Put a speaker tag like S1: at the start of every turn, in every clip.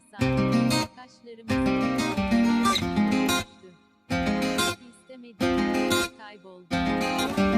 S1: sanki kaşlarımız düştü. İstemediğim kayboldu.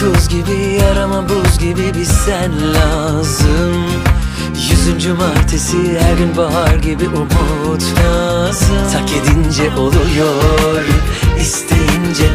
S2: tuz gibi yarama buz gibi bir sen lazım. Yüzüncü martesi her gün bahar gibi umut lazım. Tak edince oluyor, isteyince